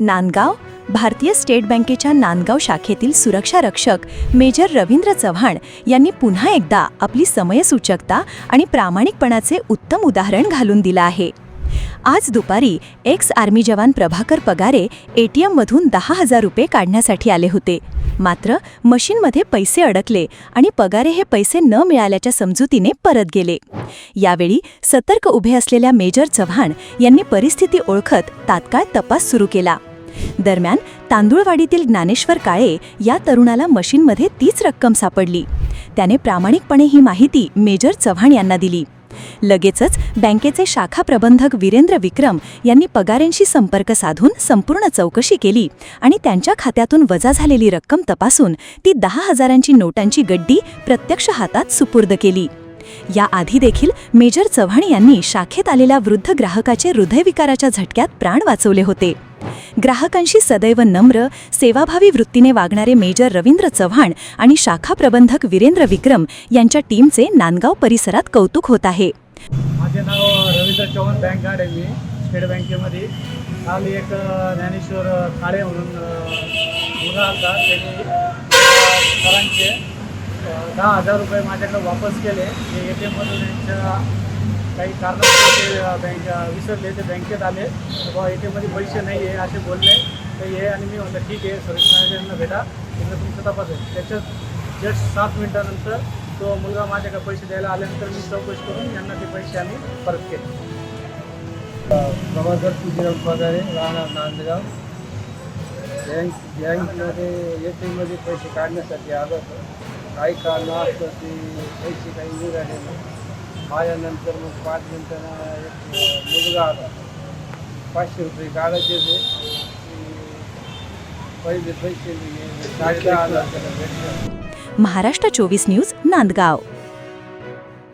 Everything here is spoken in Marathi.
नांदगाव भारतीय स्टेट बँकेच्या नांदगाव शाखेतील सुरक्षा रक्षक मेजर रवींद्र चव्हाण यांनी पुन्हा एकदा आपली समयसूचकता आणि प्रामाणिकपणाचे उत्तम उदाहरण घालून दिलं आहे. आज दुपारी एक्स आर्मी जवान प्रभाकर पगारे एटीएममधून दहा हजार रुपये काढण्यासाठी आले होते. मात्र मशीनमध्ये पैसे अडकले आणि पगारे हे पैसे न मिळाल्याच्या समजुतीने परत गेले. यावेळी सतर्क उभे असलेल्या मेजर चव्हाण यांनी परिस्थिती ओळखत तात्काळ तपास सुरू केला. दरम्यान तांदूळवाडीतील ज्ञानेश्वर काळे या तरुणाला मशीनमध्ये तीच रक्कम सापडली. त्याने प्रामाणिकपणे ही माहिती मेजर चव्हाण यांना दिली. लगेचच बँकेचे शाखा प्रबंधक वीरेंद्र विक्रम यांनी पगारेंशी संपर्क साधून संपूर्ण चौकशी केली आणि त्यांच्या खात्यातून वजा झालेली रक्कम तपासून ती दहा हजारांची नोटांची गड्डी प्रत्यक्ष हातात सुपूर्द केली. याआधी देखील मेजर चव्हाण यांनी शाखेत आलेल्या वृद्ध ग्राहकाचे हृदयविकाराच्या झटक्यात प्राण वाचवले होते. ग्राहकांशी सदैव नम्र सेवाभावी वृत्तीने वागणारे मेजर रवींद्र चव्हाण आणि शाखा प्रबंधक वीरेंद्र विक्रम यांच्या टीमचे नांदगाव परिसरात कौतुक होत आहे. माझे नाव रवींद्र चव्हाण बँक गार्ड आहे मी स्टेट बँकेमध्ये. काल एक ज्ञानेश्वर काळे म्हणून मुलगा होता त्यांनी सरांचे दहा हजार रुपये माझ्याकडे वापस केले. ते ए टी एममधून त्यांच्या काही कारणास्तव ते बँक विसरले. ते बँकेत आले. तर ए टी एममध्ये पैसे नाही आहे असे बोलले. तर ये आणि मी म्हटलं ठीक आहे सर्व्हिस मॅनेजरना भेटा. तिकडे तुमचं तपास आहे त्याच्यात जस्ट सात मिनिटानंतर तो मुलगा माझ्याकडे पैसे द्यायला आल्यानंतर मी चौकशी करून यांना ते पैसे आम्ही परत केले. प्रभाकर तुझीराम पगारे राहणार नांदगाव. बँक बँकमध्ये ए टी एममध्ये पैसे काढण्यासाठी आलं होतं. काही कारण असतं ते पैसे काही निघाले नाही. माझ्यानंतर मग पाच मिनिटांना एक मुलगा आला. पाचशे रुपये काढायचे ते पहिले पैसे साडे दहा हजार महाराष्ट्र चोवीस न्यूज नांदगाव.